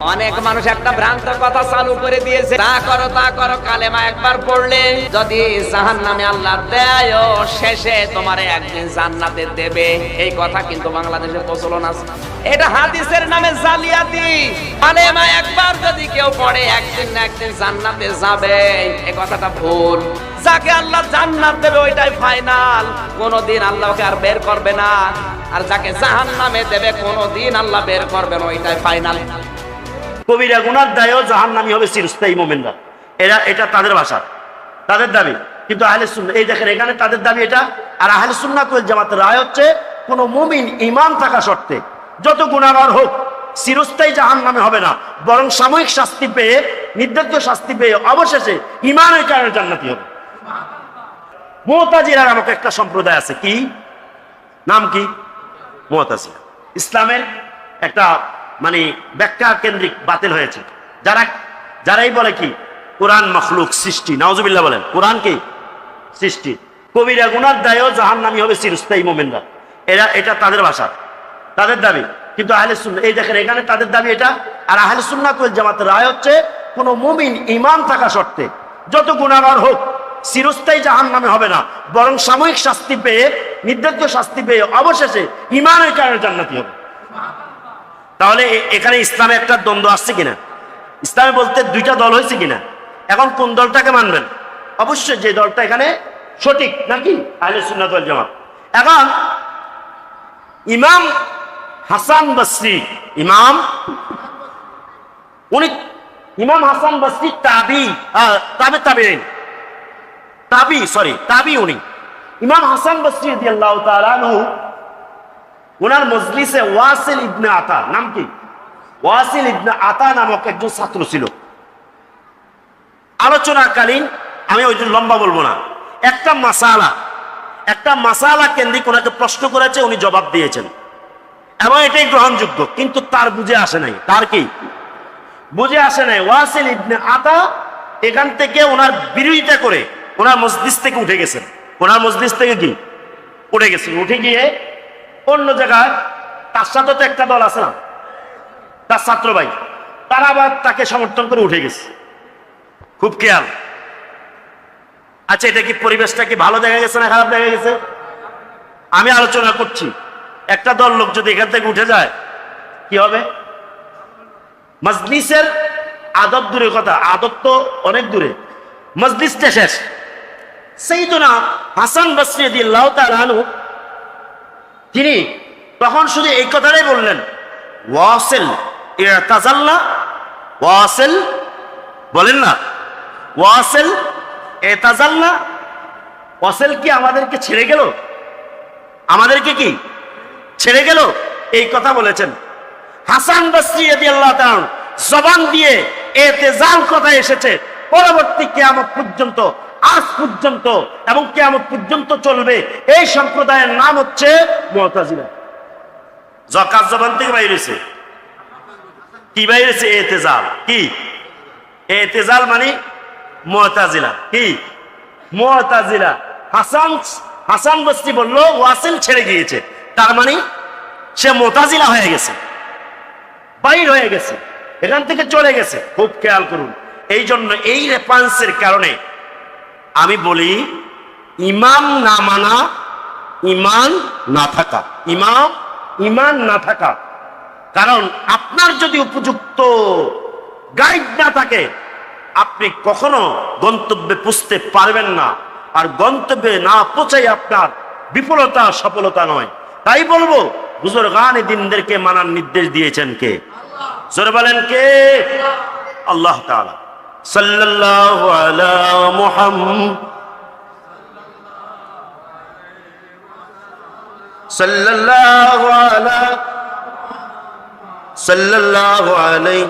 অনেক মানুষ একটা ভ্রান্ত কথা চালু করে দিয়েছে। তা করো তা করো, কালেমা একবার পড়লে যদি জাহান নামে আল্লাহ দেয় শেষে তোমার একদিন জান্নাতে দেবে। এই কথা কিন্তু বাংলাদেশে প্রচলন আছে। এটা হাদিসের নামে জালিয়াতি। কালেমা একবার যদি কেউ পড়ে, একদিন না একদিন জান্নাতে যাবে। এই কথাটা ভুল। যাকে আল্লাহ জান্নাত দেবে, ওইটাই ফাইনাল কোনোদিন আল্লাহকে আর বের করবে না। আর যাকে জাহান নামে দেবে, কোনোদিন আল্লাহ বের করবে না, ওইটাই ফাইনাল কবিরা গুনার দায়ও জাহান নামি হবে চিরস্থায়ী মোমেনরা। এরা, এটা তাদের ভাষা, তাদের দাবি। কিন্তু আহলে সুন্না এই দেখেন এখানে তাদের দাবি এটা, আর আহলে সুন্না কোয়েল জামাতের রায় হচ্ছে, কোন মুমিন ইমান থাকা শর্তে যত গুণাগার হোক, চিরস্থায়ী জাহান নামে হবে না। বরং সাময়িক শাস্তি পেয়ে, নির্ধারিত শাস্তি পেয়ে অবশেষে ইমানের কারণে জান্নাতি হবে। মোহতাজিরার আমাকে একটা সম্প্রদায় আছে, কি? নাম কি? মোহতাজিরা ইসলামের একটা মানে ব্যাখ্যা কেন্দ্রিক বাতিল হয়েছে। যারা যারাই বলে কি, কোরআন মখলুক সৃষ্টি নওয়াজুবিল্লাহ বলেন, কোরআন কি? সৃষ্টি। কবিরা গুনার দায়ও জাহান নামি হবে চিরস্থায়ী মোমেনরা। এরা এটা তাদের ভাষা। তাদের দাবি। কিন্তু আহলে সুন্না এই দেখেন, এখানে তাদের দাবি এটা। আর আহলে সুন্না কোয়েল জামাতের রায় হচ্ছে, কোন মুমিন ইমান থাকা শর্তে যত গুণাগার হোক, চিরস্থায়ী জাহান নামে হবে না। বরং সাময়িক শাস্তি পেয়ে, নির্ধারিত শাস্তি পেয়ে অবশেষে ইমানের কারণে জান্নাতি হবে। তাহলে এখানে ইসলামে একটা দ্বন্দ্ব আসছে কিনা? ইসলামে বলতে দুইটা দল হয়েছে কিনা? এখন কোন দলটাকে মানবেন? অবশ্যই যে দলটা এখানে সঠিক, নাকি? আহলে সুন্নাত ওয়াল জামাত। এখন ইমাম হাসান বসরি, ইমাম, উনি ইমাম হাসান বসরি তাবি তাবে তাবে তাবি, সরি, তাবি উনি। ইমাম হাসান বসরি রাদিয়াল্লাহু তাআলা আনহু ওনার মজলিসে ওয়াসিল ইবনে আতা, নাম কি? ওয়াসিল ইবনে আতা নামক একজন ছাত্র ছিল। আলোচনাকালীন আমি ওই জন্য লম্বা বলব না। একটা মাসালা একটা মাসালা কেন্দ্রিক ওনাকে প্রশ্ন করেছে, উনি জবাব দিয়েছেন। এবং এটাই গ্রহণযোগ্য, কিন্তু তার বুঝে আসে নাই। তার কি? বুঝে আসে নাই। ওয়াসিল ইবনে আতা এখান থেকে ওনার বিরোধিতা করে ওনার মসজিদ থেকে উঠে গেছেন। ওনার মসজিদ থেকে কি? উঠে গেছেন। উঠে গিয়ে অন্য জায়গায় তার সাথে তো একটা দল আছে না, তার ছাত্র ভাই, তারা আবার তাকে সমর্থন করে উঠে গেছে। খুব খেয়াল। আচ্ছা এটা কি পরিবেশটা কি ভালো দেখা গেছে না খারাপ দেখা গেছে? আমি আলোচনা করছি। একটা দল লোক যদি এখান থেকে উঠে যায়, কি হবে? মজলিসের আদব দূরের কথা, আদব তো অনেক দূরে। মজলিসটা শেষ। সেই তো না হাসান বসরি দিল্লাহ তালু তিনি তখন শুধু এই কথাটাই বললেন, ওয়াসেল এতাজাল্লা ওয়াসেল। বলেন না, ওয়াসেল এতাজাল্লা ওয়াসেল কি আমাদেরকে ছেড়ে গেল? আমাদেরকে কি ছেড়ে গেল? এই কথা বলেছেন। হাসান আল্লাহ জবান দিয়ে এতেজাল কথা এসেছে, পরবর্তী কেয়ামত পর্যন্ত আজ পর্যন্ত এবং কেয়ামত পর্যন্ত চলবে। এই সম্প্রদায়ের নাম হচ্ছে মহতাজিরা জকাত জবান থেকে বাইরেছে কি বাইরেছে এতেজাল। কি? এতেজাল মানে মহতাজিলা কি? মহতাজিলা হাসান হাসান বস্তি বলল, ওয়াসিল ছেড়ে গিয়েছে। তার মানে সে মোতাজিলা হয়ে গেছে। বাইর হয়ে গেছে। এখান থেকে চলে গেছে। খুব খেয়াল করুন। এই জন্য এই রেফারেন্সের কারণে আমি বলি ইমাম না মানা, ইমান না থাকা। ইমাম, ইমান না থাকা। কারণ আপনার যদি উপযুক্ত গাইড না থাকে, আপনি কখনো গন্তব্যে পুষতে পারবেন না। আর গন্তব্যে না পৌঁছাই আপনার বিফলতা, সফলতা নয়। তাই বলব বুজুর গান দিনদেরকে মানার নির্দেশ দিয়েছেন কে? জোরে বলেন কে? আল্লাহ صلى الله على محمد. صلى الله على صلى الله عليه